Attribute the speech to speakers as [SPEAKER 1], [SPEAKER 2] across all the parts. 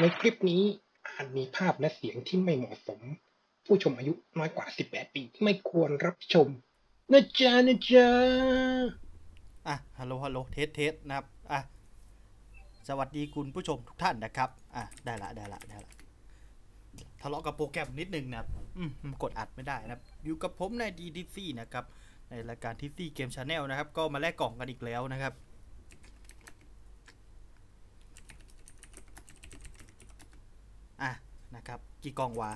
[SPEAKER 1] ในคลิปนี้อาจมีภาพและเสียงที่ไม่เหมาะสม ผู้ชมอายุน้อยกว่า 18 ปีไม่ควรรับชมนะจ๊ะนะจ๊ะ
[SPEAKER 2] อะฮัลโหลฮัลโหลเทสเทสนะครับอะสวัสดีคุณผู้ชมทุกท่านนะครับอะได้ละได้ละได้ละทะเลาะกับโปรแกรมนิดนึงนะครับอืมกดอัดไม่ได้นะครับ อยู่กับผมใน DDC นะครับ ในรายการทีซีเกมชาแนลนะครับ ก็มาแลกกล่องกันอีกแล้วนะครับ อะ นะครับ กี่กล่องวะ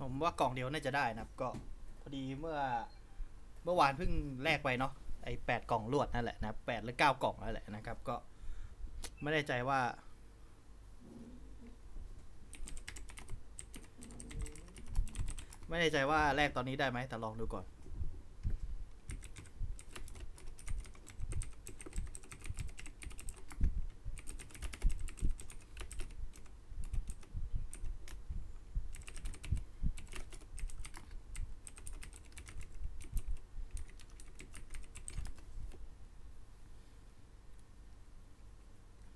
[SPEAKER 2] ผมว่ากล่องเดียวน่าจะได้นะครับ ก็พอดีเมื่อเมื่อวานเพิ่งแลกไปเนาะไอ้แปดกล่องลวดนั่นแหละนะแปดหรือเก้ากล่องนั่นแหละนะครับ ก็ไม่แน่ใจว่า ไม่แน่ใจว่าแลกตอนนี้ได้ไหมแต่ลองดูก่อน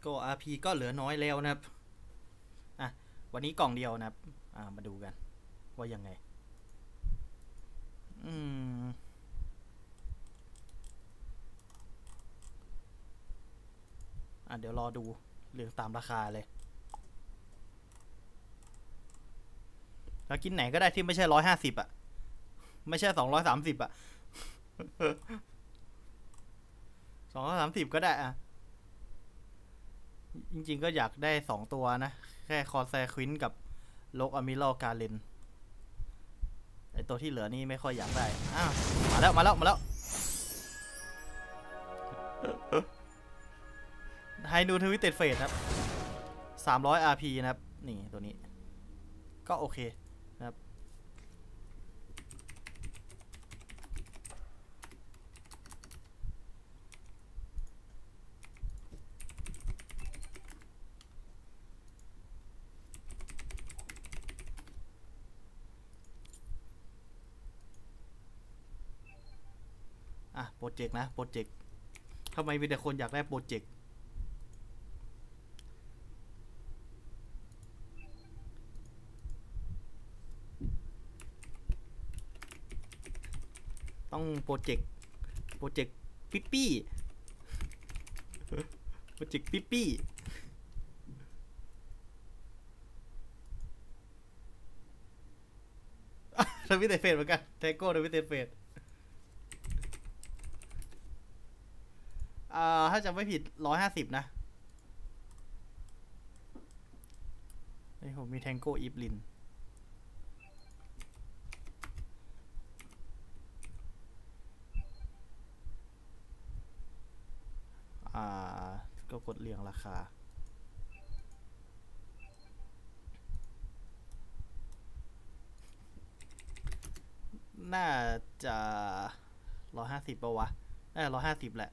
[SPEAKER 2] ก็ RP ก็เหลือน้อยแล้วนะครับ อะ วันนี้กล่องเดียวนะครับ อ่า มาดูกัน ว่ายังไง อืม อะ เดี๋ยวรอดูเรื่องตามราคาเลย แล้วกินไหนก็ได้ที่ไม่ใช่ร้อยห้าสิบอะ ไม่ใช่สองร้อยสามสิบอะสองร้อยสามสิบก็ได้อะ จริง ๆ ก็อยากได้สองตัวนะ แค่คอแซควินกับโลกอะมิโลกาเลน ตัวที่เหลือนี่ไม่ค่อยอยากได้ อ้าว มาแล้ว มาแล้ว มาแล้ว ไฮนูทวิตเต็ดเฟสครับสามร้อย RP นะครับ นี่ตัวนี้ ก็โอเคนะครับ อะโปรเจกต์นะโปรเจกต์ทำไมมีแต่คนอยากได้โปรเจกต์ต้องโปรเจกต์โปรเจกต์ปิ๊ปปี้โปรเจกต์ปิ๊ปปี้ทวิตเตเฟสเหมือนกันเทโก้ทวิตเตเฟส อ่าถ้าจำไม่ผิดร้อยห้าสิบนะนี่ผมมีแทงโก้อีฟลินอ่า ก็กดเรียงราคาน่าจะร้อยห้าสิบปะวะน่าจะร้อยห้าสิบแหละ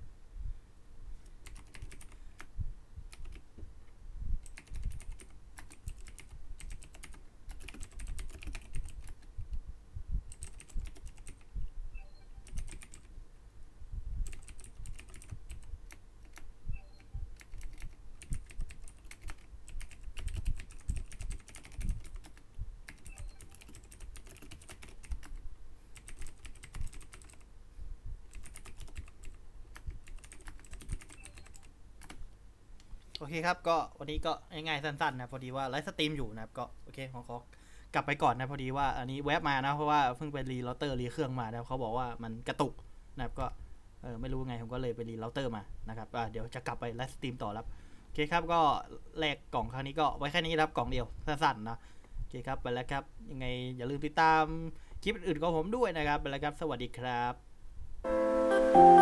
[SPEAKER 2] โอเคครับ ก็วันนี้ก็ง่ายๆสั้นๆนะพอดีว่าไลฟ์สตรีมอยู่นะครับก็โอเคผมขอกลับไปก่อนนะพอดีว่าอันนี้แวบมานะเพราะว่าเพิ่งไปรีเราเตอร์รีเครื่องมาแล้วเขาบอกว่ามันกระตุกนะครับก็เออไม่รู้ไงผมก็เลยไปรีเราเตอร์มานะครับอ่าเดี๋ยวจะกลับไปไลฟ์สตรีมต่อครับโอเคครับก็แลกกล่องครั้งนี้ก็ไว้แค่นี้ครับกล่องเดียวสั้นๆนะโอเคครับไปแล้วครับยังไงอย่าลืมติดตามคลิปอื่นของผมด้วยนะครับไปแล้วครับ สวัสดีครับ